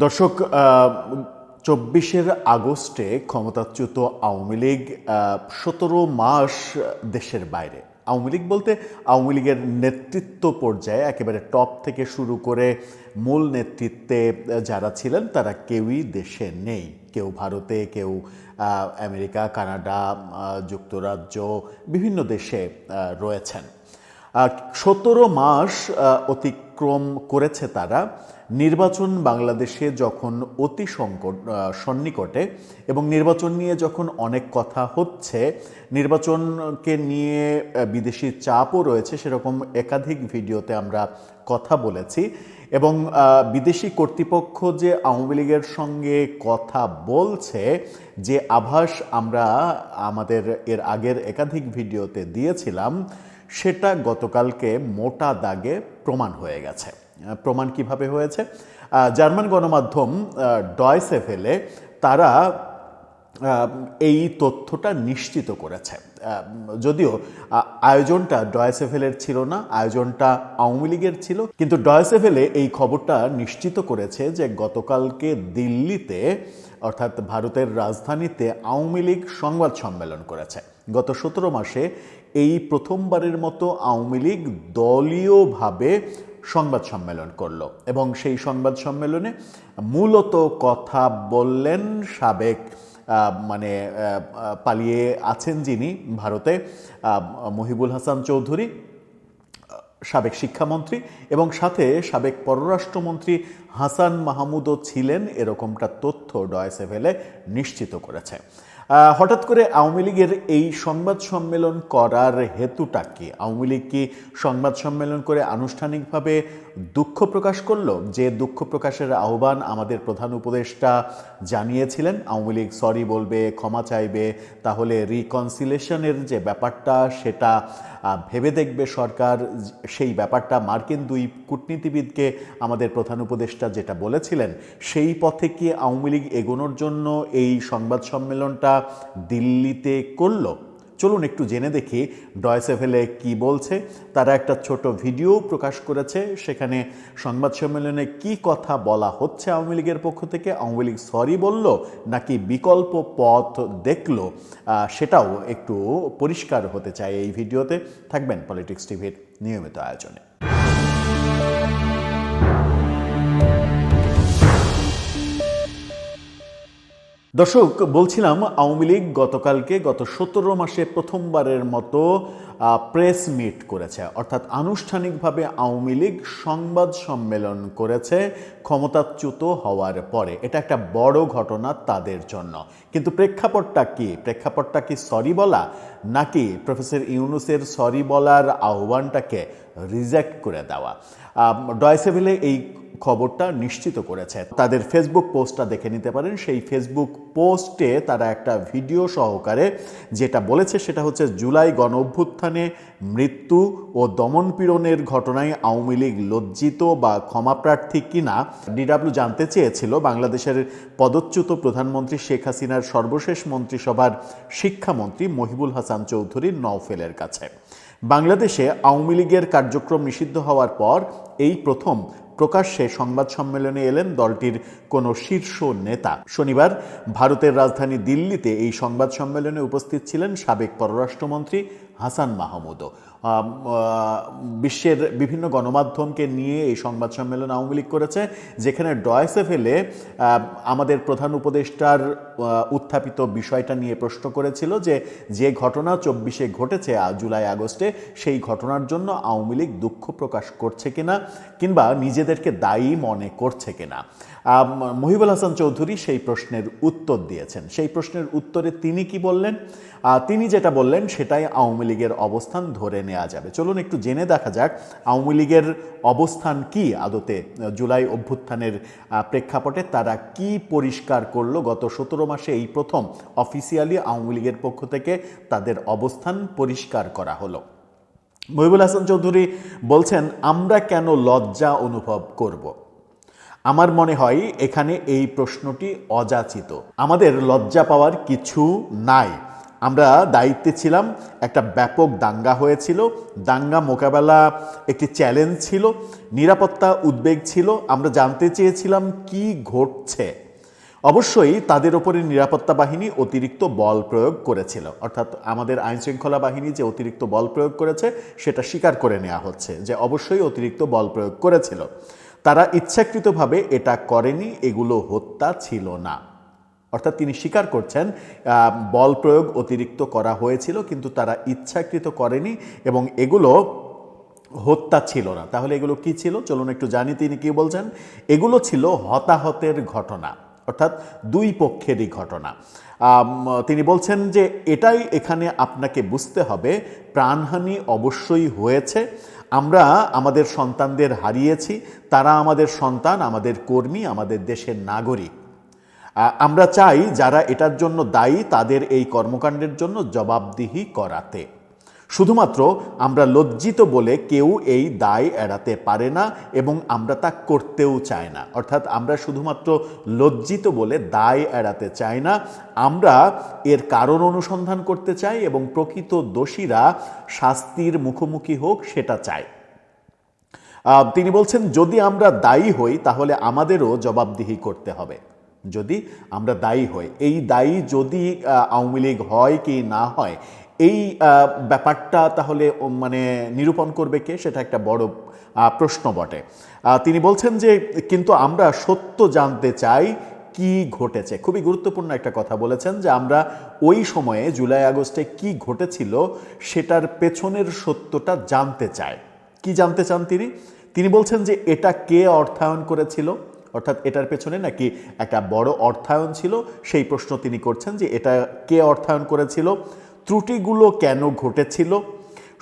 দর্শক চব্বিশের আগস্টে ক্ষমতাচ্যুত আওয়ামী লীগ সতেরো মাস দেশের বাইরে। আওয়ামী লীগ বলতে আওয়ামী লীগের নেতৃত্ব পর্যায়ে একেবারে টপ থেকে শুরু করে মূল নেতৃত্বে যারা ছিলেন, তারা কেউই দেশে নেই। কেউ ভারতে, কেউ আমেরিকা, কানাডা যুক্তরাজ্য, বিভিন্ন দেশে রয়েছেন। সতেরো মাস অতিক্রম করেছে তারা। নির্বাচন বাংলাদেশে যখন অতি সংকট সন্নিকটে এবং নির্বাচন নিয়ে যখন অনেক কথা হচ্ছে, নির্বাচনকে নিয়ে বিদেশি চাপও রয়েছে, সেরকম একাধিক ভিডিওতে আমরা কথা বলেছি। এবং বিদেশি কর্তৃপক্ষ যে আওয়ামী লীগের সঙ্গে কথা বলছে, যে আভাস আমরা আমাদের এর আগের একাধিক ভিডিওতে দিয়েছিলাম সেটা গতকালকে মোটা দাগে প্রমাণ হয়ে গেছে। প্রমাণ কীভাবে হয়েছে? জার্মান গণমাধ্যম ডয়সে ফেলে তারা এই তথ্যটা নিশ্চিত করেছে। যদিও আয়োজনটা ডয়েসেফেলের ছিল না, আয়োজনটা আওয়ামী লীগের ছিল, কিন্তু ডয়েসেফেলে এই খবরটা নিশ্চিত করেছে যে গতকালকে দিল্লিতে, অর্থাৎ ভারতের রাজধানীতে আওয়ামী লীগ সংবাদ সম্মেলন করেছে। গত সতেরো মাসে এই প্রথমবারের মতো আওয়ামী লীগ দলীয়ভাবে সংবাদ সম্মেলন করল এবং সেই সংবাদ সম্মেলনে মূলত কথা বললেন সাবেক মানে পালিয়ে আছেন যিনি ভারতে মহিবুল হাসান চৌধুরী, সাবেক শিক্ষামন্ত্রী এবং সাথে সাবেক পররাষ্ট্রমন্ত্রী হাসান মাহমুদও ছিলেন। এরকমটা তথ্য ডয়েসেভেলে নিশ্চিত করেছে। হঠাৎ করে আওয়ামী লীগের এই সংবাদ সম্মেলন করার হেতুটা কি? আওয়ামী লীগ কি সংবাদ সম্মেলন করে আনুষ্ঠানিকভাবে দুঃখ প্রকাশ করল? যে দুঃখ প্রকাশের আহ্বান আমাদের প্রধান উপদেষ্টা জানিয়েছিলেন, আওয়ামী লীগ সরি বলবে, ক্ষমা চাইবে, তাহলে রিকনসিলেশনের যে ব্যাপারটা, সেটা ভেবে দেখবে সরকার, সেই ব্যাপারটা মার্কিন দুই কূটনীতিবিদকে আমাদের প্রধান উপদেষ্টা যেটা বলেছিলেন, সেই পথে কি আওয়ামী লীগ এগোনোর জন্য এই সংবাদ সম্মেলনটা দিল্লিতে করল? চলুন একটু জেনে দেখি ডয়সেভেলে কি বলছে? তারা একটা ছোট ভিডিও প্রকাশ করেছে, সেখানে সংবাদ সম্মেলনে কি কথা বলা হচ্ছে আওয়ামী লীগের পক্ষ থেকে? আওয়ামী লীগ সরি বলল নাকি বিকল্প পথ দেখল? সেটাও একটু পরিষ্কার হতে চায় এই ভিডিওতে। থাকবেন পলিটিক্স টিভির নিয়মিত আয়োজনে। দর্শক, বলছিলাম আওয়ামী লীগ গতকালকে গত সতেরো মাসে প্রথমবারের মতো প্রেস মিট করেছে। অর্থাৎ আনুষ্ঠানিকভাবে আওয়ামী লীগ সংবাদ সম্মেলন করেছে ক্ষমতাচ্যুত হওয়ার পরে। এটা একটা বড় ঘটনা তাদের জন্য। কিন্তু প্রেক্ষাপটটা কি? প্রেক্ষাপটটা কি সরি বলা? নাকি প্রফেসর ইউনুসের সরি বলার আহ্বানটাকে রিজেক্ট করে দেওয়া? ডয়সেভিলে এই খবরটা নিশ্চিত করেছে। তাদের ফেসবুক পোস্টটা দেখে নিতে পারেন। সেই ফেসবুক পোস্টে তারা একটা ভিডিও সহকারে যেটা বলেছে সেটা হচ্ছে, জুলাই গণ অভ্যুত্থানে মৃত্যু ও দমনপীড়নের ঘটনায় আওয়ামী লীগ লজ্জিত বা ক্ষমাপ্রার্থী কিনা? ডিডাব্লিউ জানতে চেয়েছিল বাংলাদেশের পদচ্যুত প্রধানমন্ত্রী শেখ হাসিনার সর্বশেষ মন্ত্রিসভার শিক্ষামন্ত্রী মহিবুল হাসান চৌধুরী নওফেলের কাছে। বাংলাদেশে আওয়ামী লীগের কার্যক্রম নিষিদ্ধ হওয়ার পর এই প্রথম প্রকাশ্যে সংবাদ সম্মেলনে এলেন দলটির কোনো শীর্ষ নেতা। শনিবার ভারতের রাজধানী দিল্লিতে এই সংবাদ সম্মেলনে উপস্থিত ছিলেন সাবেক পররাষ্ট্রমন্ত্রী হাসান মাহমুদও। বিশ্বের বিভিন্ন গণমাধ্যমকে নিয়ে এই সংবাদ সম্মেলন আওয়ামী লীগ করেছে, যেখানে ডয়েসে ফেলে আমাদের প্রধান উপদেষ্টার উত্থাপিত বিষয়টা নিয়ে প্রশ্ন করেছিল যে যে ঘটনা চব্বিশে ঘটেছে জুলাই, আগস্টে, সেই ঘটনার জন্য আওয়ামী লীগ দুঃখ প্রকাশ করছে কিনা, কিংবা নিজেদেরকে দায়ী মনে করছে কিনা। মহিবুল হাসান চৌধুরী সেই প্রশ্নের উত্তর দিয়েছেন। সেই প্রশ্নের উত্তরে তিনি কি বললেন? তিনি যেটা বললেন সেটাই আওয়ামী লীগের অবস্থান ধরে নেওয়া যাবে। চলুন একটু জেনে দেখা যাক আওয়ামী লীগের অবস্থান কি আদতে জুলাই অভ্যুত্থানের প্রেক্ষাপটে তারা কি পরিষ্কার করল? গত সতেরো মাসে এই প্রথম অফিসিয়ালি আওয়ামী লীগের পক্ষ থেকে তাদের অবস্থান পরিষ্কার করা হলো। মহিবুল হাসান চৌধুরী বলছেন, আমরা কেন লজ্জা অনুভব করব? আমার মনে হয় এখানে এই প্রশ্নটি অযাচিত। আমাদের লজ্জা পাওয়ার কিছু নাই। আমরা দায়িত্বে ছিলাম, একটা ব্যাপক দাঙ্গা হয়েছিল, দাঙ্গা মোকাবেলা একটি চ্যালেঞ্জ ছিল, নিরাপত্তা উদ্বেগ ছিল, আমরা জানতে চেয়েছিলাম কি ঘটছে। অবশ্যই তাদের ওপরে নিরাপত্তা বাহিনী অতিরিক্ত বল প্রয়োগ করেছিল। অর্থাৎ আমাদের আইনশৃঙ্খলা বাহিনী যে অতিরিক্ত বল প্রয়োগ করেছে, সেটা স্বীকার করে নেওয়া হচ্ছে যে অবশ্যই অতিরিক্ত বল প্রয়োগ করেছিল। তারা ইচ্ছাকৃতভাবে এটা করেনি, এগুলো হত্যা ছিল না। অর্থাৎ তিনি স্বীকার করছেন বল প্রয়োগ অতিরিক্ত করা হয়েছিল, কিন্তু তারা ইচ্ছাকৃত করেনি এবং এগুলো হত্যা ছিল না। তাহলে এগুলো কি ছিল? চলুন একটু জানি তিনি কি বলছেন। এগুলো ছিল হতাহতের ঘটনা, অর্থাৎ দুই পক্ষেরই ঘটনা। তিনি বলছেন যে, এটাই এখানে আপনাকে বুঝতে হবে, প্রাণহানি অবশ্যই হয়েছে। আমরা আমাদের সন্তানদের হারিয়েছি, তারা আমাদের সন্তান, আমাদের কর্মী, আমাদের দেশের নাগরিক। আমরা চাই যারা এটার জন্য দায়ী, তাদের এই কর্মকাণ্ডের জন্য জবাবদিহি করাতে। শুধুমাত্র আমরা লজ্জিত বলে কেউ এই দায় এড়াতে পারে না এবং আমরা তা করতেও চাই না। অর্থাৎ আমরা শুধুমাত্র লজ্জিত বলে দায় এড়াতে চাই না। আমরা এর কারণ অনুসন্ধান করতে চাই এবং প্রকৃত দোষীরা শাস্তির মুখোমুখি হোক সেটা চাই। তিনি বলছেন, যদি আমরা দায়ী হই, তাহলে আমাদেরও জবাবদিহি করতে হবে। যদি আমরা দায়ী হই, এই দায়ী যদি আওয়ামী লীগ হয় কি না হয় এই ব্যাপারটা তাহলে মানে নিরূপণ করবে কে? সেটা একটা বড় প্রশ্ন বটে। তিনি বলছেন যে, কিন্তু আমরা সত্য জানতে চাই কি ঘটেছে। খুবই গুরুত্বপূর্ণ একটা কথা বলেছেন যে, আমরা ওই সময়ে, জুলাই আগস্টে কি ঘটেছিল, সেটার পেছনের সত্যটা জানতে চাই। কি জানতে চান তিনি? তিনি বলছেন যে, এটা কে অর্থায়ন করেছিল? অর্থাৎ এটার পেছনে নাকি একটা বড় অর্থায়ন ছিল? সেই প্রশ্ন তিনি করছেন যে, এটা কে অর্থায়ন করেছিল? ত্রুটিগুলো কেন ঘটেছিল?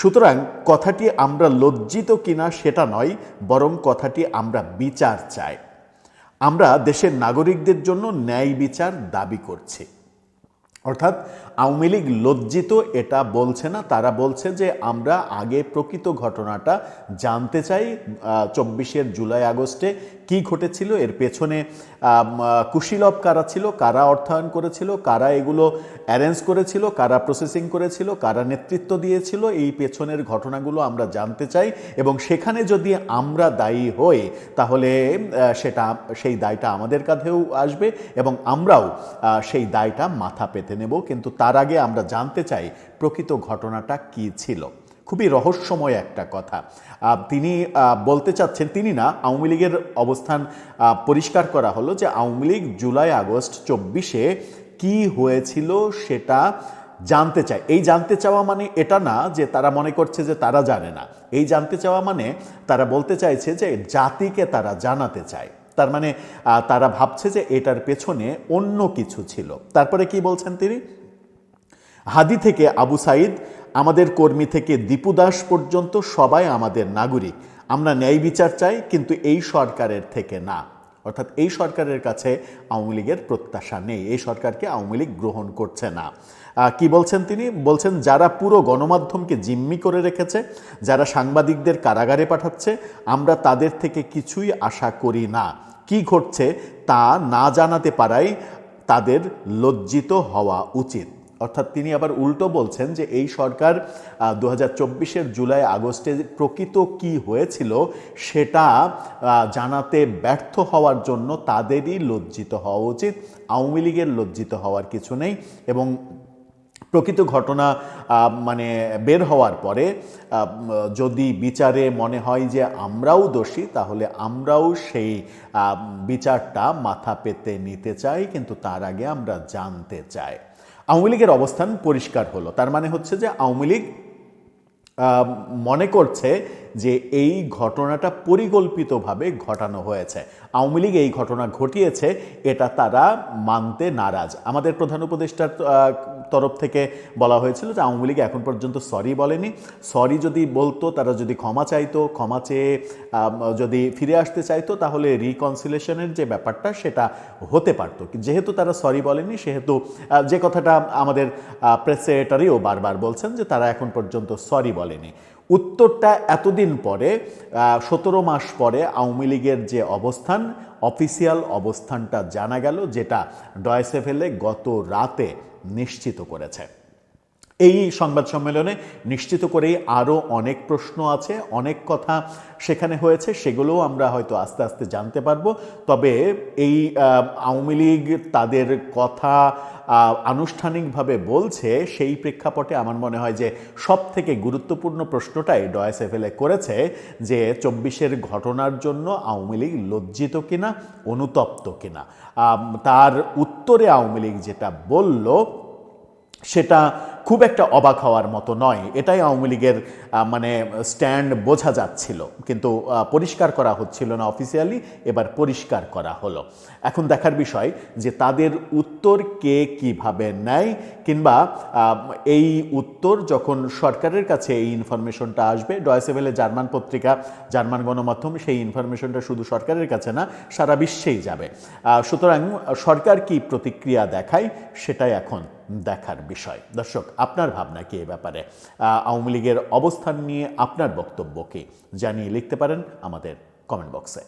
সুতরাং কথাটি আমরা লজ্জিত কিনা সেটা নয়, বরং কথাটি আমরা বিচার চাই। আমরা দেশের নাগরিকদের জন্য ন্যায় বিচার দাবি করছি। অর্থাৎ আওয়ামী লীগ লজ্জিত এটা বলছে না, তারা বলছে যে আমরা আগে প্রকৃত ঘটনাটা জানতে চাই চব্বিশের জুলাই আগস্টে কি ঘটেছিল, এর পেছনে কুশীলভ কারা ছিল, কারা অর্থায়ন করেছিল, কারা এগুলো অ্যারেঞ্জ করেছিল, কারা প্রসেসিং করেছিল, কারা নেতৃত্ব দিয়েছিল, এই পেছনের ঘটনাগুলো আমরা জানতে চাই এবং সেখানে যদি আমরা দায়ী হই, তাহলে সেটা, সেই দায়টা আমাদের কাঁধেও আসবে এবং আমরাও সেই দায়টা মাথা পেতে নেব। কিন্তু তার আগে আমরা জানতে চাই প্রকৃত ঘটনাটা কি ছিল। খুবই রহস্যময় একটা কথা। তিনি বলতে চাচ্ছেন তিনি না, আওয়ামী লীগের অবস্থান পরিষ্কার করা হলো যে আওয়ামী লীগ জুলাই আগস্ট চব্বিশে কি হয়েছিল সেটা জানতে চায়। এই জানতে চাওয়া মানে এটা না যে তারা মনে করছে যে তারা জানে না। এই জানতে চাওয়া মানে তারা বলতে চাইছে যে জাতিকে তারা জানাতে চায়। তার মানে তারা ভাবছে যে এটার পেছনে অন্য কিছু ছিল। তারপরে কি বলছেন তিনি? হাদি থেকে আবু সাইদ আমাদের কর্মী থেকে দীপু দাস পর্যন্ত সবাই আমাদের নাগরিক। আমরা ন্যায় বিচার চাই, কিন্তু এই সরকারের থেকে না। অর্থাৎ এই সরকারের কাছে আওয়ামী লীগের প্রত্যাশা নেই। এই সরকারকে আওয়ামী লীগ গ্রহণ করছে না। কি বলছেন তিনি? বলছেন, যারা পুরো গণমাধ্যমকে জিম্মি করে রেখেছে, যারা সাংবাদিকদের কারাগারে পাঠাচ্ছে, আমরা তাদের থেকে কিছুই আশা করি না। কি ঘটছে তা না জানাতে পারাই তাদের লজ্জিত হওয়া উচিত। অর্থাৎ তিনি আবার উল্টো বলছেন যে এই সরকার দু হাজার জুলাই আগস্টে প্রকৃত কি হয়েছিল সেটা জানাতে ব্যর্থ হওয়ার জন্য তাদেরই লজ্জিত হওয়া উচিত, আওয়ামী লীগের লজ্জিত হওয়ার কিছু নেই এবং প্রকৃত ঘটনা মানে বের হওয়ার পরে যদি বিচারে মনে হয় যে আমরাও দোষী, তাহলে আমরাও সেই বিচারটা মাথা পেতে নিতে চাই, কিন্তু তার আগে আমরা জানতে চাই। আওয়ামী লীগের অবস্থান পরিষ্কার হলো। তার মানে হচ্ছে যে আওয়ামী লীগ মনে করছে যে এই ঘটনাটা পরিকল্পিতভাবে ঘটানো হয়েছে। আওয়ামী লীগ এই ঘটনা ঘটিয়েছে, এটা তারা মানতে নারাজ। আমাদের প্রধান উপদেষ্টার তরফ থেকে বলা হয়েছিল যে আওয়ামী লীগ এখন পর্যন্ত সরি বলেনি। সরি যদি বলতো, তারা যদি ক্ষমা চাইতো, ক্ষমা চেয়ে যদি ফিরে আসতে চাইতো, তাহলে রিকনসিলেশনের যে ব্যাপারটা, সেটা হতে পারতো। যেহেতু তারা সরি বলেনি, সেহেতু যে কথাটা আমাদের প্রেস সেক্রেটারিও বারবার বলছেন যে তারা এখন পর্যন্ত সরি বলেনি। উত্তরটা এতদিন পরে সতেরো মাস পরে আওয়ামী লীগের যে অবস্থান, অফিসিয়াল অবস্থানটা জানা গেল, যেটা ডয়সেভেলে গত রাতে নিশ্চিত করেছে। এই সংবাদ সম্মেলনে নিশ্চিত করেই আরও অনেক প্রশ্ন আছে, অনেক কথা সেখানে হয়েছে, সেগুলোও আমরা হয়তো আস্তে আস্তে জানতে পারব। তবে এই আওয়ামী লীগ তাদের কথা আনুষ্ঠানিকভাবে বলছে, সেই প্রেক্ষাপটে আমার মনে হয় যে সব থেকে গুরুত্বপূর্ণ প্রশ্নটাই ডয়েসেফেলে করেছে যে চব্বিশের ঘটনার জন্য আওয়ামী লীগ লজ্জিত কিনা, অনুতপ্ত কিনা। তার উত্তরে আওয়ামী লীগ যেটা বলল, সেটা খুব একটা অবাক হওয়ার মতো নয়। এটাই আওয়ামী লীগের মানে স্ট্যান্ড বোঝা যাচ্ছিল। কিন্তু পরিষ্কার করা হচ্ছিল না অফিসিয়ালি এবার পরিষ্কার করা হলো। এখন দেখার বিষয় যে তাদের উত্তর কে কীভাবে নেয় কিংবা এই উত্তর যখন সরকারের কাছে এই ইনফরমেশনটা আসবে ডয়েসেভেলে জার্মান পত্রিকা, জার্মান গণমাধ্যম, সেই ইনফরমেশনটা শুধু সরকারের কাছে না, সারা বিশ্বেই যাবে। সুতরাং সরকার কি প্রতিক্রিয়া দেখায়, সেটাই এখন দেখার বিষয়। দর্শক, আপনার ভাবনা কি এ ব্যাপারে? আওয়ামী লীগের অবস্থান নিয়ে আপনার বক্তব্য কি? জানিয়ে লিখতে পারেন আমাদের কমেন্ট বক্সে